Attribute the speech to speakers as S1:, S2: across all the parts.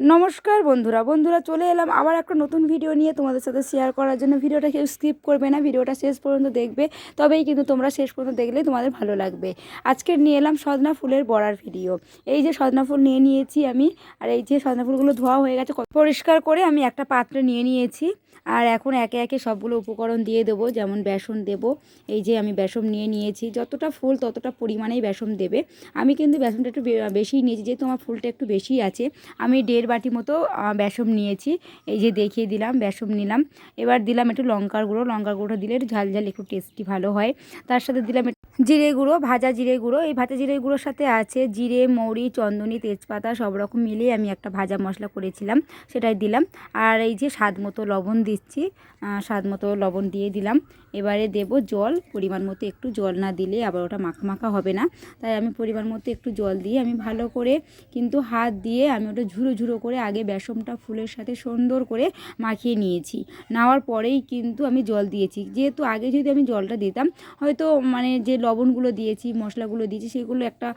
S1: নমস্কার বন্ধুরা বন্ধুরা চলে এলাম আবার একটা নতুন ভিডিও নিয়ে তোমাদের সাথে শেয়ার করার জন্য। ভিডিওটা কেউ স্কিপ করবে না, ভিডিওটা শেষ পর্যন্ত দেখবে। তবেই কিন্তু তোমরা শেষ পর্যন্ত দেখলেই তোমাদের ভালো লাগবে। আজকে নিয়ে এলাম সজনা ফুলের বড়ার ভিডিও এই যে সজনা ফুল নিয়ে নিয়েছি আমি, আর এই যে সজনা ফুলগুলো ধোয়া হয়ে গেছে পরিষ্কার করে আমি একটা পাত্রে নিয়ে নিয়েছি। আর এখন একে একে সবগুলো উপকরণ দিয়ে দেবো, যেমন বেসন দেব। এই যে আমি বেসন নিয়ে নিয়েছি, যতটা ফুল ততটা পরিমাণেই বেসন দেবে। আমি কিন্তু বেসনটা একটু বে- বেশিই নিয়েছি, যেহেতু আমার ফুলটা একটু বেশি আছে। আমি দেড় বাটি মতো বেসম নিয়েছি। এই যে দেখিয়ে দিলাম, বেসন নিলাম। এবার দিলাম একটু লঙ্কার গুঁড়ো। লঙ্কার গুঁড়ো দিলে ঝাল ঝাল, একটু টেস্টি ভালো হয়। তার সাথে দিলাম জিরে গুঁড়ো, ভাজা জিরে গুঁড়ো। এই ভাজা জিরে গুঁড়োর সাথে আছে জিরে মৌরি চন্দনী, তেজপাতা, সব রকম মিলিয়ে আমি একটা ভাজা মশলা করেছিলাম, সেটাই দিলাম। আর এই যে স্বাদ মতো লবণ দিচ্ছি স্বাদ মতো লবণ দিয়ে দিলাম। এবারে দেব জল। পরিমাণ মতো একটু জল না দিলে আবার ওটা মাখা মাখা হবে না। তাই আমি পরিমাণ মতো একটু জল দিয়ে আমি ভালো করে কিন্তু হাত দিয়ে আমি ওটা ঝুরো ঝুরো করে আগে বেসনটা ফুলের সাথে সুন্দর করে মাখিয়ে নিয়েছি। নেওয়ার পরেই কিন্তু আমি জল দিয়েছি। যেহেতু আগে যদি আমি জলটা দিতাম, হয়তো মানে যে লবণগুলো দিয়েছি, মশলাগুলো দিয়েছি, সেগুলো একটা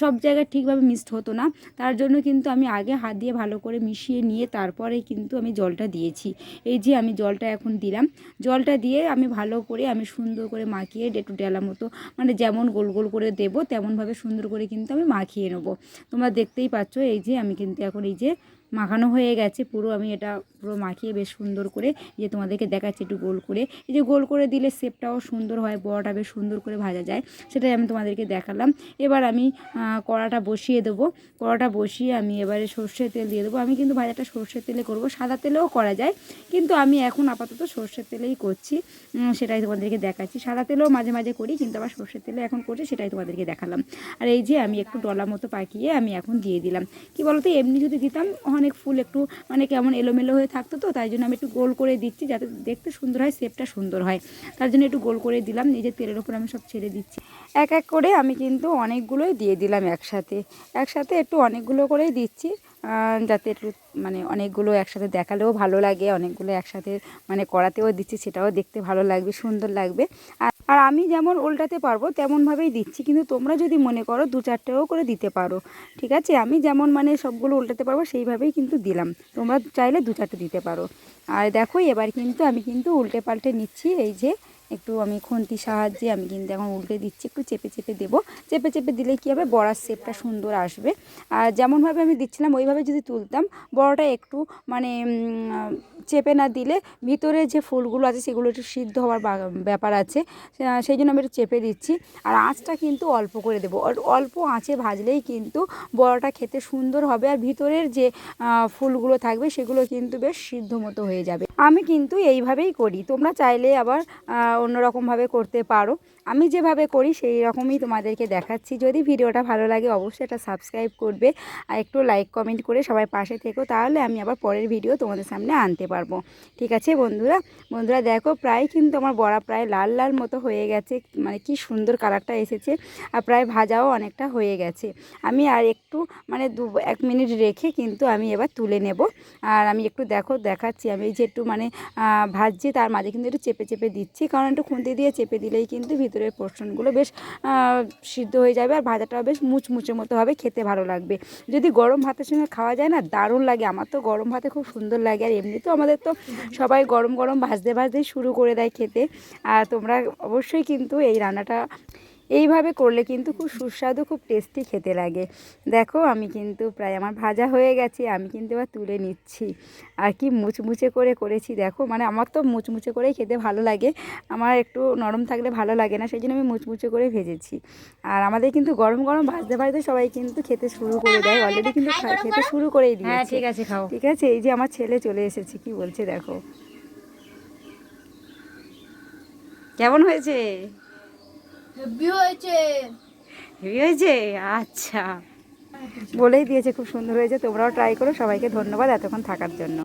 S1: সব জায়গায় ঠিকভাবে মিক্সড হতো না। তার জন্য কিন্তু আমি আগে হাত দিয়ে ভালো করে মিশিয়ে নিয়ে তারপরে কিন্তু আমি জলটা দিয়েছি। এই যে আমি জলটা এখন দিলাম। জলটা দিয়ে আমি ভালো করে আমি সুন্দর করে মাখিয়ে একটু ডেলা মতো মানে যেমন গোল গোল করে দেবো, তেমনভাবে সুন্দর করে কিন্তু আমি মাখিয়ে নেব। তোমরা দেখতেই পাচ্ছ, এই যে আমি কিন্তু এখন এই মাখানো হয়ে গেছে। পুরো আমি এটা পুরো মাখিয়ে বেশ সুন্দর করে যে তোমাদেরকে দেখাচ্ছি একটু গোল করে। এই যে গোল করে দিলে শেপটাও সুন্দর হয়, বড়াটা বেশ সুন্দর করে ভাজা যায়। সেটাই আমি তোমাদেরকে দেখালাম। এবার আমি কড়াটা বসিয়ে দেবো। কড়াটা বসিয়ে আমি এবারে সর্ষের তেল দিয়ে দেবো। আমি কিন্তু ভাজাটা সর্ষের তেলে করব, সাদা তেলেও করা যায়। কিন্তু আমি এখন আপাতত সর্ষের তেলেই করছি। সেটাই তোমাদেরকে দেখাচ্ছি। সাদা তেলেও মাঝে মাঝে করি, কিন্তু আবার সর্ষের তেলে এখন করছি, সেটাই তোমাদেরকে দেখালাম। আর এই যে আমি একটু ডলা মতো পাকিয়ে আমি এখন দিয়ে দিলাম। কি বলতো, এমনি যদি দিতাম অনেক ফুল একটু মানে কেমন এলোমেলো হয়ে থাকতো তো, তাই জন্য আমি একটু গোল করে দিচ্ছি যাতে দেখতে সুন্দর হয় শেপটা সুন্দর হয়। তার জন্য একটু গোল করে দিলাম, নিজের তেলের ওপর আমি সব ছেড়ে দিচ্ছি। এক এক করে আমি কিন্তু অনেকগুলোই দিয়ে দিলাম একসাথে। একসাথে একটু অনেকগুলো করেই দিচ্ছি যাতে একটু মানে অনেকগুলো একসাথে দেখালেও ভালো লাগে, অনেকগুলো একসাথে মানে করাতেও দিচ্ছি, সেটাও দেখতে ভালো লাগবে, সুন্দর লাগবে। আর আর আমি যেমন উল্টাতে পারব, তেমনভাবেই দিচ্ছি। কিন্তু তোমরা যদি মনে করো দু চারটেও করে দিতে পারো, ঠিক আছে? আমি যেমন মানে সবগুলো উল্টাতে পারব, সেইভাবেই কিন্তু দিলাম। তোমরা চাইলে দু চারটে দিতে পারো। আর দেখো, এবার কিন্তু আমি কিন্তু উল্টে পাল্টে নিচ্ছি, এই যে একটু আমি খুন্তির সাহায্যে আমি কিন্তু এখন উল্টে দিচ্ছি, একটু চেপে চেপে দেবো। চেপে চেপে দিলে কী হবে? বড়ার শেপটা সুন্দর আসবে। আর যেমনভাবে আমি দিচ্ছিলাম, ওইভাবে যদি তুলতাম, বড়টা একটু মানে চেপে না দিলে ভিতরে যে ফুলগুলো আছে, সেগুলো একটু সিদ্ধ হওয়ার ব্যাপার আছে। সেই জন্য আমি একটু চেপে দিচ্ছি। আর আঁচটা কিন্তু অল্প করে দেবো। অল- অল্প আঁচে ভাজলেই কিন্তু বড়টা খেতে সুন্দর হবে। আর ভিতরের যে ফুলগুলো থাকবে, সেগুলো কিন্তু বেশ সিদ্ধ মতো হয়ে যাবে। আমি কিন্তু এইভাবেই করি। তোমরা চাইলে আবার অন্যরকমভাবে করতে পারো। আমি যেভাবে করি সেই রকমই তোমাদেরকে দেখাচ্ছি। যদি ভিডিওটা ভালো লাগে অবশ্যই এটা সাবস্ক্রাইব করবে আর একটু লাইক কমেন্ট করে সবাই পাশে থেকো তাহলে আমি আবার পরের ভিডিও তোমাদের সামনে আনতে পারব। ঠিক আছে বন্ধুরা? বন্ধুরা দেখো প্রায় কিন্তু আমার বড়া প্রায় লাল লাল মতো হয়ে গেছে। মানে কি সুন্দর কালারটা এসেছে আর প্রায় ভাজাও অনেকটা হয়ে গেছে। আমি আর একটু মানে দু এক মিনিট রেখে কিন্তু আমি এবার তুলে নেব। আর আমি একটু দেখো দেখাচ্ছি। আমি যে একটু মানে ভাজছি তার মাঝে কিন্তু একটু চেপে চেপে দিচ্ছি। কারণ একটু খুন্তি দিয়ে চেপে দিলেই কিন্তু ভিতরের পোর্শনগুলো বেশ সিদ্ধ হয়ে যাবে আর ভাজাটাও বেশ মুচমুচে মতো হবে, খেতে ভালো লাগবে। যদি গরম ভাতের সঙ্গে খাওয়া যায় না, দারুণ লাগে। আমার তো গরম ভাতে খুব সুন্দর লাগে আর এমনি তো আমাদের তো সবাই গরম গরম ভাজতে ভাজতেই শুরু করে দেয় খেতে। আর তোমরা অবশ্যই কিন্তু এই রান্নাটা এইভাবে করলে কিন্তু খুব সুস্বাদু খুব টেস্টি খেতে লাগে। দেখো আমি কিন্তু প্রায় আমার ভাজা হয়ে গেছে আমি কিন্তু এবার তুলে নিচ্ছি। আর কি মুচমুচে করে করেছি দেখো। মানে আমার তো মুচমুচে করেই খেতে ভালো লাগে। আমার একটু নরম থাকলে ভালো লাগে না সেই জন্য আমি মুচমুচে করে ভেজেছি। আর আমাদের কিন্তু গরম গরম ভাজতে ভাজতে সবাই কিন্তু খেতে শুরু করে দেয়। অলরেডি কিন্তু খেতে শুরু করেই দিয়েছে।
S2: হ্যাঁ ঠিক আছে খাও।
S1: ঠিক আছে? এই যে আমার ছেলে চলে এসেছে কি বলছে দেখো। কেমন হয়েছে? আচ্ছা। বলেই দিয়েছে খুব সুন্দর হয়েছে। তোমরাও ট্রাই করো। সবাইকে ধন্যবাদ এতক্ষণ থাকার জন্য।